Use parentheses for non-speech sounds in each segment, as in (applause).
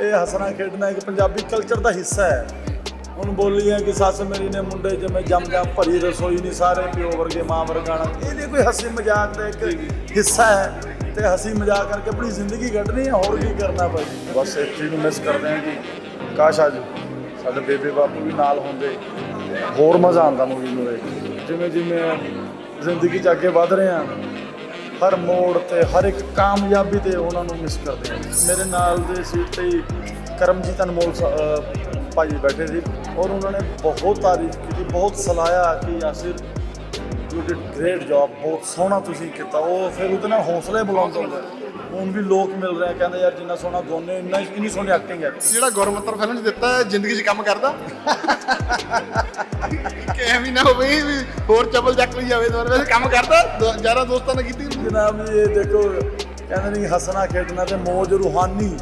ਇਹ ਹੱਸਣਾ ਖੇਡਣਾ ਇੱਕ ਪੰਜਾਬੀ ਕਲਚਰ ਦਾ ਹਿੱਸਾ ਹੈ। ਹੁਣ ਬੋਲੀ ਹੈ ਕਿ ਸੱਸ ਮੇਰੀ ਨੇ ਮੁੰਡੇ ਜਿਵੇਂ ਜੰਮ ਜੰਮ ਭਰੀ ਰਸੋਈ ਨਹੀਂ ਸਾਰੇ ਪਿਓ ਵਰਗੇ ਮਾਂ ਵਰਗਾਣਾ ਇਹਦੇ ਕੋਈ ਹੱਸੀ ਮਜ਼ਾਕ ਦਾ ਇੱਕ ਹਿੱਸਾ ਹੈ ਤੇ ਹੱਸੀ ਮਜ਼ਾਕ ਕਰਕੇ ਆਪਣੀ ਜ਼ਿੰਦਗੀ ਕੱਢਣੀ ਹੈ ਹੋਰ ਕੀ ਕਰਨਾ ਭਾਈ? ਬਸ ਇਸ ਚੀਜ਼ ਨੂੰ ਮਿਸ ਕਰਦੇ ਹਾਂ ਕਿ ਕਾਸ਼ ਅੱਜ ਸਾਡੇ ਬੇਬੇ ਬਾਪੂ ਵੀ ਨਾਲ ਹੁੰਦੇ ਹੋਰ ਮਜ਼ਾ ਆਉਂਦਾ ਮੂਵੀ ਨੂੰ ਕੇ। ਜਿਵੇਂ ਜਿਵੇਂ ਜ਼ਿੰਦਗੀ 'ਚ ਅੱਗੇ ਵਧ ਰਹੇ ਹਾਂ ਹਰ ਮੋੜ ਤੇ, ਹਰ ਇੱਕ ਕਾਮਯਾਬੀ ਤੇ ਉਹਨਾਂ ਨੂੰ ਮਿਸ ਕਰਦੇ ਹਾਂ। ਮੇਰੇ ਨਾਲ ਦੇ ਸੀਟ ਤੇ ਕਰਮਜੀਤ ਅਨਮੋਲ ਸ- ਅਹ, ਭਾਜੀ ਬੈਠੇ ਸੀ ਔਰ ਉਹਨਾਂ ਨੇ ਬਹੁਤ ਤਾਰੀਫ ਕੀਤੀ, ਬਹੁਤ ਸਲਾਹਿਆ ਕਿ Yasir you did great job ਬਹੁਤ ਸੋਹਣਾ ਤੁਸੀਂ ਕੀਤਾ। ਉਹ ਫਿਰ ਉਹਦੇ ਨਾਲ ਹੌਸਲੇ ਬੁਲੰਦ ਹੁੰਦਾ ਹੁਣ ਵੀ ਲੋਕ ਮਿਲ ਰਹੇ ਕਹਿੰਦੇ ਯਾਰ ਜਿੰਨਾ ਸੋਹਣਾ ਦੋਨੇ, ਇੰਨਾ ਇੰਨੀ ਸੋਹਣੀ ਐਕਟਿੰਗ ਹੈ। ਜਿਹੜਾ ਗੁਰਮਤਰ ਫਿਲਮ 'ਚ ਦਿੱਤਾ ਜ਼ਿੰਦਗੀ 'ਚ ਕੰਮ ਕਰਦਾ। ਐਵੇਂ ਨਾ ਹੋਵੇ ਵੀ ਹੋਰ ਚਪਲ ਚੱਕ ਲਈ ਜਾਵੇ ਦੁਬਾਰਾ। ਵੈਸੇ ਕੰਮ ਕਰਦਾ? ਯਾਰਾਂ ਦੋਸਤਾਂ ਨੇ ਕੀਤੀ? ਜਨਾਬ ਜੀ, ਇਹ ਦੇਖੋ ਕਹਿੰਦੇ ਨਹੀਂ ਹੱਸਣਾ ਖੇਡਣਾ ਤੇ ਮੌਜ ਰੂਹਾਨੀ।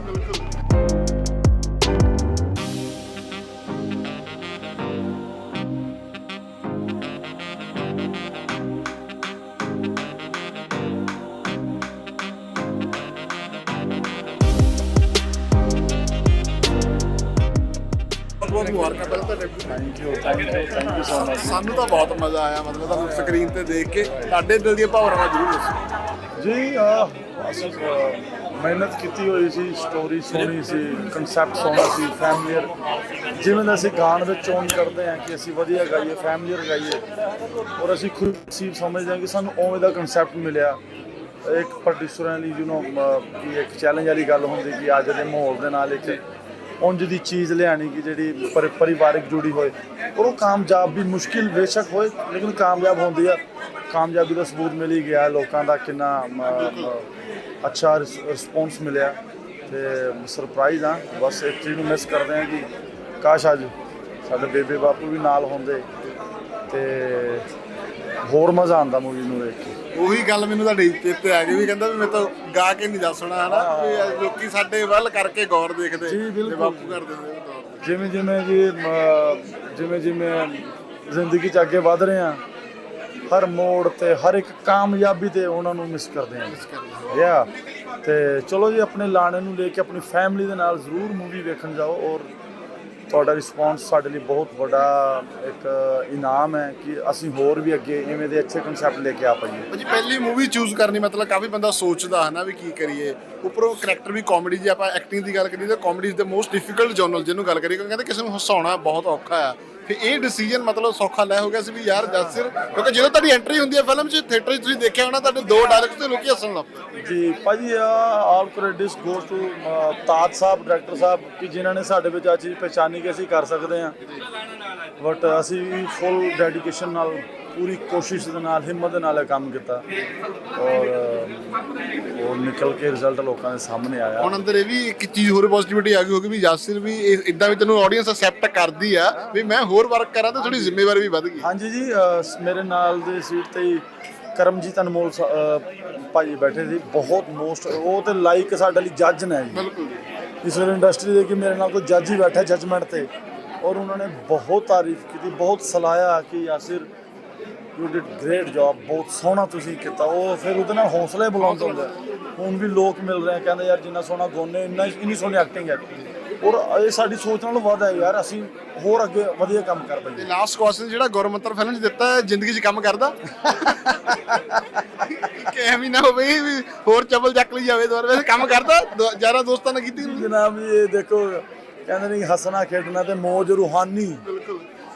ਬਹੁਤ ਮੁਬਾਰਕਾਂ ਪਹਿਲਾਂ ਤਾਂ thank you thank you thank you so much ਸਾਨੂੰ ਤਾਂ ਬਹੁਤ ਮਜ਼ਾ ਆਇਆ ਮਤਲਬ ਤੁਹਾਨੂੰ ਸਕਰੀਨ ਤੇ ਦੇਖ ਕੇ। ਤੁਹਾਡੇ ਦਿਲ ਦੀਆਂ ਭਾਵਨਾਵਾਂ ਜ਼ਰੂਰ ਦੱਸੋ। ਜੀ ਅਹ, ਅਸੀਂ ਅਹ, ਮਿਹਨਤ ਕੀਤੀ ਹੋਈ ਸੀ ਸਟੋਰੀ ਸੋਹਣੀ ਸੀ ਕਨਸੈਪਟ ਸੋਹਣਾ ਸੀ ਫੈਮਲੀਅਰ ਜਿਵੇਂ ਦਾ ਅਸੀਂ ਗਾਣ ਵਿੱਚ ਚੋਣ ਕਰਦੇ ਹਾਂ ਕਿ ਅਸੀਂ ਵਧੀਆ ਗਾਈਏ ਫੈਮਲੀਅਰ ਗਾਈਏ ਔਰ ਅਸੀਂ ਖੁਦ ਨਸੀਬ ਸਮਝਦੇ ਹਾਂ ਕਿ ਸਾਨੂੰ ਉਵੇਂ ਦਾ ਕਨਸੈਪਟ ਮਿਲਿਆ। ਇੱਕ ਪ੍ਰੋਡਿਊਸਰਾਂ ਲਈ ਯੂ نو ਕਿ ਇੱਕ ਚੈਲੰਜ ਵਾਲੀ ਗੱਲ ਹੁੰਦੀ ਕਿ ਅੱਜ ਦੇ ਮਾਹੌਲ ਦੇ ਨਾਲ ਇੱਕ ਉਂਝ ਦੀ ਚੀਜ਼ ਲਿਆਣੀ ਕਿ ਜਿਹੜੀ ਪਰ- ਪਰਿਵਾਰਿਕ ਜੁੜੀ ਹੋਏ। ਔਰ ਉਹ ਕਾਮਯਾਬ ਵੀ ਮੁਸ਼ਕਿਲ ਬੇਸ਼ੱਕ ਹੋਏ, ਲੇਕਿਨ ਕਾਮਯਾਬ ਹੁੰਦੀ ਆ। ਕਾਮਯਾਬੀ ਦਾ ਸਬੂਤ ਮਿਲ ਹੀ ਗਿਆ, ਲੋਕਾਂ ਦਾ ਕਿੰਨਾ, ਮ- ਮ- ਅੱਛਾ ਰਿਸਪੌਂਸ ਮਿਲਿਆ। ਤੇ ਸਰਪ੍ਰਾਈਜ਼ ਆ। ਬਸ ਇਸ ਚੀਜ਼ ਨੂੰ ਮਿਸ ਕਰਦੇ ਆ ਕਿ ਕਾਸ਼ ਅੱਜ ਸਾਡੇ ਬੇਬੇ ਬਾਪੂ ਵੀ ਨਾਲ ਹੁੰਦੇ। ਤੇ ਹੋਰ ਮਜ਼ਾ ਆਉਂਦਾ ਮੂਵੀ ਨੂੰ ਵੇਖ ਕੇ। ਉਹੀ ਗੱਲ ਮੈਨੂੰ ਤੁਹਾਡੇ ਚੇਤੇ ਆ ਗਈ ਵੀ ਕਹਿੰਦਾ ਵੀ ਮੈਂ ਤਾਂ ਗਾ ਕੇ ਨਹੀਂ ਦੱਸਣਾ ਹਨਾ? ਵੀ ਲੋਕੀ ਸਾਡੇ ਵੱਲ ਕਰਕੇ ਗੌਰ ਦੇਖਦੇ ਜੀ, ਬਿਲਕੁਲ। ਤੇ ਬਾਪੂ ਕਰ ਦਿੰਦੇ ਗੌਰ ਜਿਵੇਂ ਜਿਵੇਂ ਜੀ ਮ- ਜਿਵੇਂ ਜਿਵੇਂ ਜ਼ਿੰਦਗੀ 'ਚ ਅੱਗੇ ਵਧ ਰਹੇ ਹਾਂ ਹਰ ਮੋੜ ਤੇ ਹਰ ਇੱਕ ਕਾਮਯਾਬੀ ਤੇ ਉਹਨਾਂ ਨੂੰ ਮਿਸ ਕਰਦੇ ਹਾਂ। ਯਾ ਤੇ ਚਲੋ ਜੀ ਆਪਣੇ ਲਾਣੇ ਨੂੰ ਲੈ ਕੇ ਆਪਣੀ ਫੈਮਿਲੀ ਦੇ ਨਾਲ ਜ਼ਰੂਰ ਮੂਵੀ ਵੇਖਣ ਜਾਓ ਔਰ ਤੁਹਾਡਾ ਰਿਸਪੌਂਸ ਸਾਡੇ ਲਈ ਬਹੁਤ ਵੱਡਾ ਇੱਕ ਇਨਾਮ ਹੈ ਕਿ ਅਸੀਂ ਹੋਰ ਵੀ ਅੱਗੇ ਇਵੇਂ ਦੇ ਅੱਛੇ ਕਨਸੈਪਟ ਲੈ ਕੇ ਆ ਪਾਈਏ। ਭਾਜੀ ਪਹਿਲੀ ਮੂਵੀ ਚੂਜ਼ ਕਰਨੀ ਮਤਲਬ ਕਾਫੀ ਬੰਦਾ ਸੋਚਦਾ ਹੈ ਨਾ ਵੀ ਕੀ ਕਰੀਏ। ਉੱਪਰੋਂ ਕਰੈਕਟਰ ਵੀ ਕਾਮੇਡੀ ਜੇ ਆਪਾਂ ਐਕਟਿੰਗ ਦੀ ਗੱਲ ਕਰੀਏ ਤਾਂ comedy is the most difficult general ਜਿਹਨੂੰ ਗੱਲ ਕਰੀਏ, ਕਿਉਂਕਿ ਕਹਿੰਦੇ ਕਿਸੇ ਨੂੰ ਹਸਾਉਣਾ ਬਹੁਤ ਔਖਾ ਆ ਫਿਰ ਇਹ ਡਿਸੀਜਨ ਮਤਲਬ ਸੌਖਾ ਲੈ ਹੋ ਗਿਆ ਸੀ ਵੀ ਯਾਰ ਜਸਰ ਕਿਉਂਕਿ ਜਦੋਂ ਤੁਹਾਡੀ ਐਂਟਰੀ ਹੁੰਦੀ ਹੈ ਫਿਲਮ 'ਚ ਥੀਏਟਰ 'ਚ ਤੁਸੀਂ ਦੇਖਿਆ ਹੋਣਾ, ਤੁਹਾਡੇ ਦੋ ਡਾਇਲੌਗਸ ਤੇ ਲੋਕੀ ਹੱਸਣ ਲੱਗ ਪਏ। ਜੀ, ਭਾਜੀ all credits goes to Taj Sahib director ਸਾਹਿਬ, ਕਿ ਜਿਨ੍ਹਾਂ ਨੇ ਸਾਡੇ ਵਿੱਚ ਆ ਚੀਜ਼ ਪਛਾਣੀ ਕਿ ਅਸੀਂ ਕਰ ਸਕਦੇ ਹਾਂ। ਬਟ ਅਸੀਂ ਵੀ ਫੁੱਲ ਡੈਡੀਕੇਸ਼ਨ ਨਾਲ ਪੂਰੀ ਕੋਸ਼ਿਸ਼ ਦੇ ਨਾਲ ਹਿੰਮਤ ਦੇ ਨਾਲ ਕੰਮ ਕੀਤਾ। ਔਰ ਉਹ ਨਿਕਲ ਕੇ ਰਿਜ਼ਲਟ ਲੋਕਾਂ ਦੇ ਸਾਹਮਣੇ ਆਇਆ। ਹੁਣ ਅੰਦਰ ਇਹ ਵੀ ਇੱਕ ਚੀਜ਼ ਹੋਰ ਪੋਜ਼ਿਟਿਵਿਟੀ ਆ ਗਈ ਹੋਗੀ ਵੀ ਯਾਸਿਰ ਵੀ ਇਦਾਂ ਵੀ ਤੈਨੂੰ ਆਡੀਅנס ਅਸੈਪਟ ਕਰਦੀ ਆ ਵੀ ਮੈਂ ਹੋਰ ਵਰਕ ਕਰਾਂ ਤਾਂ ਥੋੜੀ ਜ਼ਿੰਮੇਵਾਰੀ ਵੀ ਵੱਧ ਗਈ। ਹਾਂਜੀ ਜੀ ਮੇਰੇ ਨਾਲ ਦੇ ਸੀਟ ਤੇ ਹੀ ਕਰਮਜੀਤ ਅਨਮੋਲ ਭਾਜੀ ਬੈਠੇ ਸੀ। ਬਹੁਤ ਮੋਸਟ ਉਹ ਤੇ ਲਾਈਕ ਸਾਡੇ ਲਈ ਜੱਜ ਨੇ ਜੀ। ਬਿਲਕੁਲ। ਇਸ ਵੇਲੇ ਇੰਡਸਟਰੀ ਦੇ ਕਿ ਮੇਰੇ ਨਾਲ ਕੋਈ ਜੱਜ ਹੀ ਬੈਠਾ ਜਜਮੈਂਟ ਤੇ। ਔਰ ਉਹਨਾਂ ਨੇ ਬਹੁਤ ਤਾਰੀਫ ਕੀਤੀ ਬਹੁਤ ਸਲਾਹਿਆ ਕਿ Yasir you did great job ਬਹੁਤ ਸੋਹਣਾ ਤੁਸੀਂ ਕੀਤਾ। ਉਹ ਫਿਰ ਉਹਦੇ ਨਾਲ ਹੌਸਲੇ ਬੁਲੰਦ ਹੁੰਦੇ। ਹੁਣ ਵੀ ਲੋਕ ਮਿਲ ਰਹੇ ਕਹਿੰਦੇ ਯਾਰ ਜਿੰਨਾ ਸੋਹਣਾ ਗਾਉਂਦੇ ਇੰਨਾ ਇੰਨੀ ਸੋਹਣੀ ਐਕਟਿੰਗ ਹੈ। ਔਰ ਇਹ ਸਾਡੀ ਸੋਚ ਨਾਲੋਂ ਵੱਧ ਹੈ ਯਾਰ ਅਸੀਂ ਹੋਰ ਅੱਗੇ ਵਧੀਆ ਕੰਮ ਕਰ ਪਾਈਏ। ਲਾਸਟ ਕੁਐਸਚਨ ਜਿਹੜਾ ਗੁਰਮਤਰ ਫਿਲਮ 'ਚ ਦਿੱਤਾ ਹੈ, ਜ਼ਿੰਦਗੀ 'ਚ ਕੰਮ ਕਰਦਾ? (laughs) ਕਿ ਐਵੇਂ ਨਾ ਹੋਵੇ ਵੀ ਹੋਰ ਚਪਲ ਚੱਕ ਲਈ ਜਾਵੇ ਦੁਬਾਰਾ। ਵੈਸੇ ਕੰਮ ਕਰਦਾ ਯਾਰਾਂ ਦੋਸਤਾਂ ਨੇ ਕੀਤੀ ਜਨਾਬ ਜੀ, ਇਹ ਦੇਖੋ ਕਹਿੰਦੇ ਨਹੀਂ ਹੱਸਣਾ ਖੇਡਣਾ ਤੇ ਮੌਜ ਰੂਹਾਨੀ।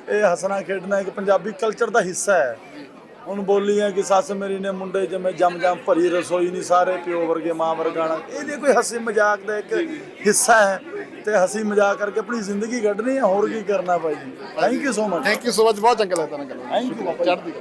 ਇਹ ਹੱਸਣਾ ਖੇਡਣਾ ਇੱਕ ਪੰਜਾਬੀ ਕਲਚਰ ਦਾ ਹਿੱਸਾ ਹੈ। ਹੁਣ ਬੋਲੀ ਹੈ ਕਿ ਸੱਸ ਮੇਰੀ ਨੇ ਮੁੰਡੇ ਜਿਵੇਂ ਜੰਮ ਜੰਮ ਭਰੀ ਰਸੋਈ ਨਹੀਂ ਸਾਰੇ ਪਿਓ ਵਰਗੇ ਮਾਂ ਵਰਗਾਣਾ ਇਹਦੇ ਕੋਈ ਹੱਸੀ ਮਜ਼ਾਕ ਦਾ ਇੱਕ ਹਿੱਸਾ ਹੈ ਤੇ ਹੱਸੀ ਮਜ਼ਾਕ ਕਰਕੇ ਆਪਣੀ ਜ਼ਿੰਦਗੀ ਕੱਢਣੀ ਹੈ ਹੋਰ ਕੀ ਕਰਨਾ ਭਾਈ ਜੀ? Thank you so much thank you so much ਬਹੁਤ ਚੰਗਾ ਲੱਗਦਾ ਨਾ ਗੱਲ। ਥੈਂਕ ਯੂ ਚੜ੍ਹਦੀ